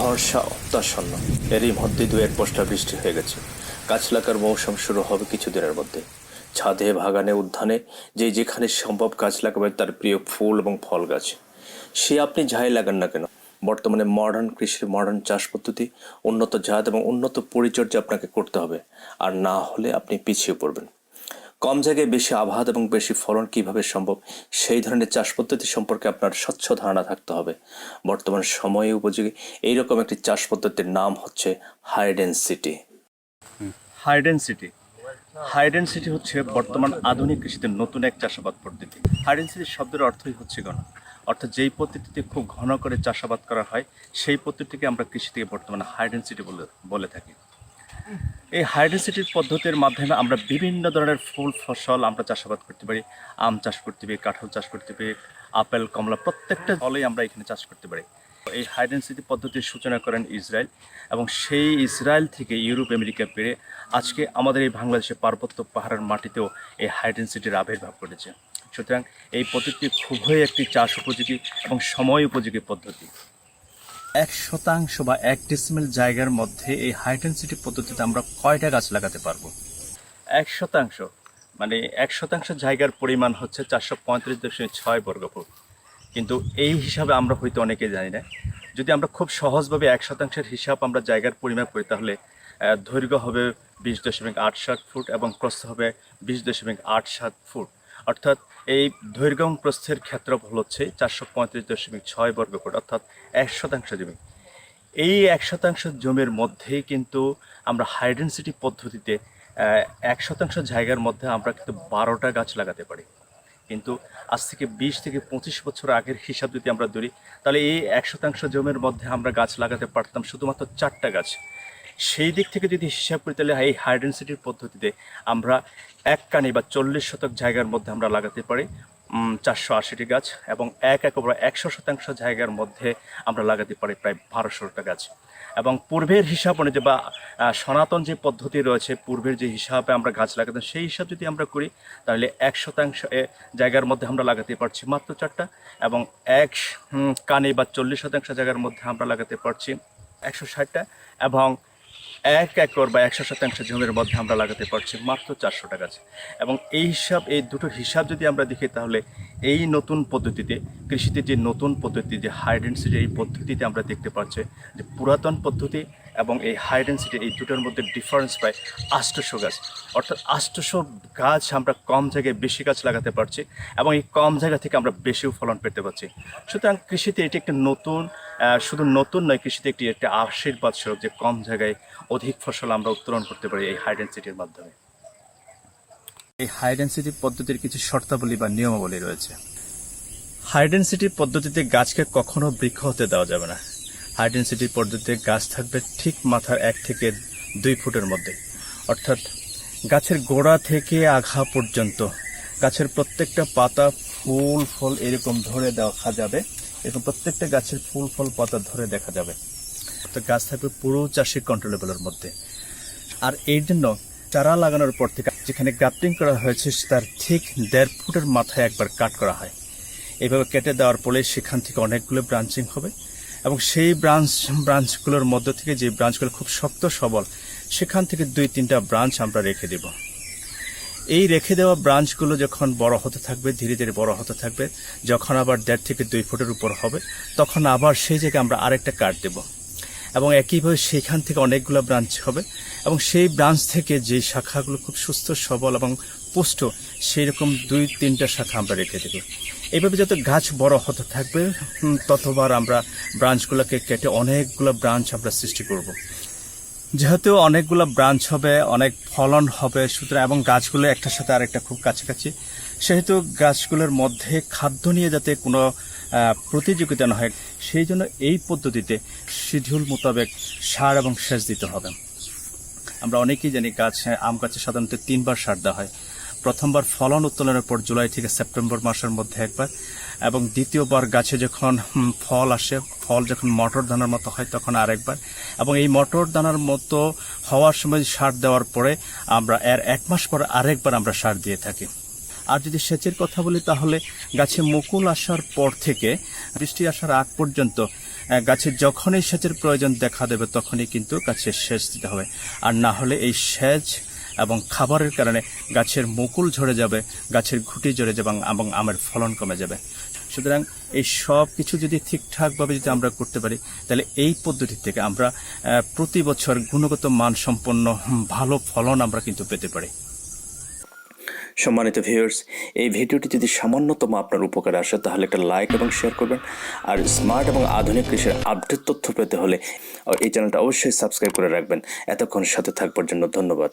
ভরসা অত্যাসন্ন এরই মধ্যে দু এক বস্তা বৃষ্টি হয়ে গেছে। গাছ লাগার মৌসুম শুরু হবে কিছুদিনের মধ্যে। ছাদে, বাগানে, উদ্যানে, যে যেখানে সম্ভব গাছ লাগাবেন তার প্রিয় ফুল এবং ফল গাছ। সে আপনি যাই লাগান না কেন, বর্তমানে মডার্ন কৃষির মডার্ন চাষ পদ্ধতি, উন্নত জাত এবং উন্নত পরিচর্যা আপনাকে করতে হবে। আর না হলে আপনি পিছিয়ে পড়বেন। কম জায়গায় বেশি আবাদ এবং বেশি ফলন কীভাবে সম্ভব? সেই ধরনের চাষ পদ্ধতি সম্পর্কে আপনার স্বচ্ছ ধারণা থাকতে হবে। বর্তমান সময়ে উপযোগী এইরকম একটি চাষ পদ্ধতির নাম হচ্ছে হাইডেন্সিটি হাইডেন্সিটি হাইডেন্সিটি হচ্ছে বর্তমান আধুনিক কৃষিতে নতুন এক চাষাবাদ পদ্ধতি। হাইডেন্সিটি শব্দের অর্থই হচ্ছে ঘন। অর্থাৎ যেই পদ্ধতিতে খুব ঘন করে চাষাবাদ করা হয়, সেই পদ্ধতিকে আমরা কৃষি থেকে বর্তমানে হাইডেন্সিটি বলে বলে থাকি। এই হাইডেন্সিটির পদ্ধতির মাধ্যমে আমরা বিভিন্ন ধরনের ফুল, ফসল আমরা চাষাবাদ করতে পারি। আম চাষ করতে পারি, কাঁঠাল চাষ করতে পারি, আপেল, কমলা, প্রত্যেকটা ফলেই আমরা এখানে চাষ করতে পারি। এই হাইডেন্সিটি পদ্ধতির সূচনা করেন ইসরায়েল এবং সেই ইসরায়েল থেকে ইউরোপ, আমেরিকা পেরে আজকে আমাদের এই বাংলাদেশের পার্বত্য পাহাড়ের মাটিতেও এই হাইডেন্সিটির আবির্ভাব ঘটেছে। সুতরাং এই পদ্ধতি খুবই একটি চাষ উপযোগী এবং সময় উপযোগী পদ্ধতি। এক শতাংশ বা এক ডিসিমেল জায়গার মধ্যে এই হাইডেন্সিটি পদ্ধতিতে আমরা কয়টা গাছ লাগাতে পারব? এক শতাংশ মানে এক শতাংশ জায়গার পরিমাণ হচ্ছে চারশো পঁয়ত্রিশ দশমিক ছয় বর্গফুট। কিন্তু এই হিসাবে আমরা হয়তো অনেকে জানি না। যদি আমরা খুব সহজভাবে এক শতাংশের হিসাব আমরা জায়গার পরিমাপ করি, তাহলে দৈর্ঘ্য হবে বিশ দশমিক আট সাত ফুট এবং প্রস্থ হবে বিশ দশমিক আট সাত ফুট। অর্থাৎ এই দৈর্ঘ্য এবং প্রস্থের ক্ষেত্রফল হচ্ছে চারশো পঁয়ত্রিশ দশমিক ছয় বর্গ ফুট, অর্থাৎ এক শতাংশ জমি। এই এক শতাংশ জমির মধ্যেই কিন্তু আমরা হাইডেন্সিটি পদ্ধতিতে এক শতাংশ জায়গার মধ্যে আমরা কিন্তু বারোটা গাছ লাগাতে পারি। কিন্তু আজ থেকে বিশ থেকে পঁচিশ বছর আগের হিসাব যদি আমরা ধরি, তাহলে এই এক শতাংশ জমির মধ্যে আমরা গাছ লাগাতে পারতাম শুধুমাত্র চারটা গাছ। সেই দিক থেকে যদি হিসাব করি তাহলে এই হাইডেন্সিটির পদ্ধতিতে আমরা এক কানে বা চল্লিশ শতক জায়গার মধ্যে আমরা লাগাতে পারি চারশো আশিটি গাছ এবং এক এক বা একশো শতাংশ জায়গার মধ্যে আমরা লাগাতে পারি প্রায় বারোশোটা গাছ। এবং পূর্বের হিসাব অনুযায়ী বা সনাতন যে পদ্ধতি রয়েছে, পূর্বের যে হিসাবে আমরা গাছ লাগাতাম, সেই হিসাব যদি আমরা করি, তাহলে এক শতাংশ জায়গার মধ্যে আমরা লাগাতে পারছি মাত্র চারটা এবং এক কানে বা চল্লিশ শতাংশ জায়গার মধ্যে আমরা লাগাতে পারছি একশো ষাটটা এবং এক একর বা একশো শতাংশ জমির মধ্যে আমরা লাগাতে পারছি মাত্র চারশোটা গাছ এবং এই হিসাব, এই দুটো হিসাব যদি আমরা দেখি, তাহলে এই নতুন পদ্ধতিতে, কৃষিতে যে নতুন পদ্ধতি, যে হাইডেন্সিটি এই পদ্ধতিতে আমরা দেখতে পাচ্ছি, যে পুরাতন পদ্ধতি এবং এই হাইডেন্সিটি এই দুটোর মধ্যে ডিফারেন্স প্রায় আষ্টশো গাছ। অর্থাৎ আষ্টশো গাছ আমরা কম জায়গায় বেশি গাছ লাগাতে পারছি এবং এই কম জায়গা থেকে আমরা বেশিও ফলন পেতে পারছি। সুতরাং কৃষিতে এটি একটি নতুন শুধু নতুন নয়, কৃষিতে একটি একটি আশীর্বাদ স্বরূপ যে কম জায়গায় অধিক ফসল আমরা উত্তোলন করতে পারি এই হাইডেন্সিটির মাধ্যমে। এই হাইডেন্সিটি পদ্ধতির কিছু শর্তাবলী বা নিয়মাবলী রয়েছে। হাইডেন্সিটি পদ্ধতিতে গাছকে কখনো বৃক্ষ হতে দেওয়া যাবে না। হাইডেন্সিটি পদ্ধতিতে গাছ থাকবে ঠিক মাথার এক থেকে দুই ফুটের মধ্যে। অর্থাৎ গাছের গোড়া থেকে আঘা পর্যন্ত গাছের প্রত্যেকটা পাতা ফুল, ফল এরকম ধরে দেখা যাবে। এরকম প্রত্যেকটা গাছের ফুল, ফল, পাতা ধরে দেখা যাবে। তো গাছ থাকবে পুরো চাষির কন্ট্রোলেবলের মধ্যে। আর এই জন্য চারা লাগানোর পর থেকে যেখানে গ্রাফটিং করা হয়েছে, তার ঠিক দেড় ফুটের মাথায় একবার কাট করা হয়। এইভাবে কেটে দেওয়ার ফলে সেখান থেকে অনেকগুলো ব্রাঞ্চিং হবে। এবং সেই ব্রাঞ্চ ব্রাঞ্চগুলোর মধ্য থেকে যে ব্রাঞ্চগুলো খুব শক্ত, সবল, সেখান থেকে দুই, তিনটা ব্রাঞ্চ আমরা রেখে দেব। এই রেখে দেওয়া ব্রাঞ্চগুলো যখন বড় হতে থাকবে, ধীরে ধীরে বড় হতে থাকবে, যখন আবার দেড় থেকে দুই ফুটের উপর হবে, তখন আবার সেই জায়গায় আমরা আরেকটা কাট দেবো। এবং একইভাবে সেখান থেকে অনেকগুলো ব্রাঞ্চ হবে, এবং সেই ব্রাঞ্চ থেকে যে শাখাগুলো খুব সুস্থ, সবল এবং পুষ্ট সেই রকম দুই তিনটা শাখা আমরা রেখে দেব এইভাবে যত গাছ বড় হতে থাকবে ততবার আমরা ব্রাঞ্চগুলোকে কেটে অনেকগুলো ব্রাঞ্চ আমরা সৃষ্টি করব। যেহেতু অনেকগুলো ব্রাঞ্চ হবে, অনেক ফলন হবে, সুতরাং এবং গাছগুলো একটার সাথে আরেকটা খুব কাছাকাছি, সেহেতু গাছগুলোর মধ্যে খাদ্য নিয়ে যাতে কোনো প্রতিযোগিতা না হয়, সেই জন্য এই পদ্ধতিতে শিডিউল মোতাবেক সার এবং সেচ দিতে হবে আমরা অনেকেই জানি গাছ আম গাছে সাধারণত তিনবার সার দেওয়া হয়। প্রথমবার ফলন উত্তোলনের পর জুলাই থেকে সেপ্টেম্বর মাসের মধ্যে একবার এবং দ্বিতীয়বার গাছে যখন ফল আসে, ফল যখন মটর দানার মতো হয় তখন আরেকবার এবং এই মটর দানার মতো হওয়ার সময় সার দেওয়ার পরে আমরা এর এক মাস পর আরেকবার আমরা সার দিয়ে থাকি। আর যদি সেচের কথা বলি তাহলে গাছে মুকুল আসার পর থেকে বৃষ্টি আসার আগ পর্যন্ত গাছের যখনই সেচের প্রয়োজন দেখা দেবে, তখনই কিন্তু গাছের সেচ দিতে হবে। আর না হলে এই সেচ এবং খাবারের কারণে গাছের মুকুল ঝরে যাবে, গাছের ঘুটি ঝরে যাবে এবং- আমের ফলন কমে যাবে। সুতরাং এই সব কিছু যদি ঠিকঠাকভাবে যদি আমরা করতে পারি, তাহলে এই পদ্ধতি থেকে আমরা প্রতি বছর গুণগত মানসম্পন্ন ভালো ফলন আমরা কিন্তু পেতে পারি। সম্মানিত ভিউয়ার্স এই ভিডিওটি যদি সামান্যতম আপনার উপকারে আসে, তাহলে একটা লাইক এবং শেয়ার করবেন। আর স্মার্ট এবং আধুনিক কৃষির আপডেট তথ্য পেতে হলে, এই চ্যানেলটা অবশ্যই সাবস্ক্রাইব করে রাখবেন। এতক্ষণ সাথে থাকবার জন্য ধন্যবাদ।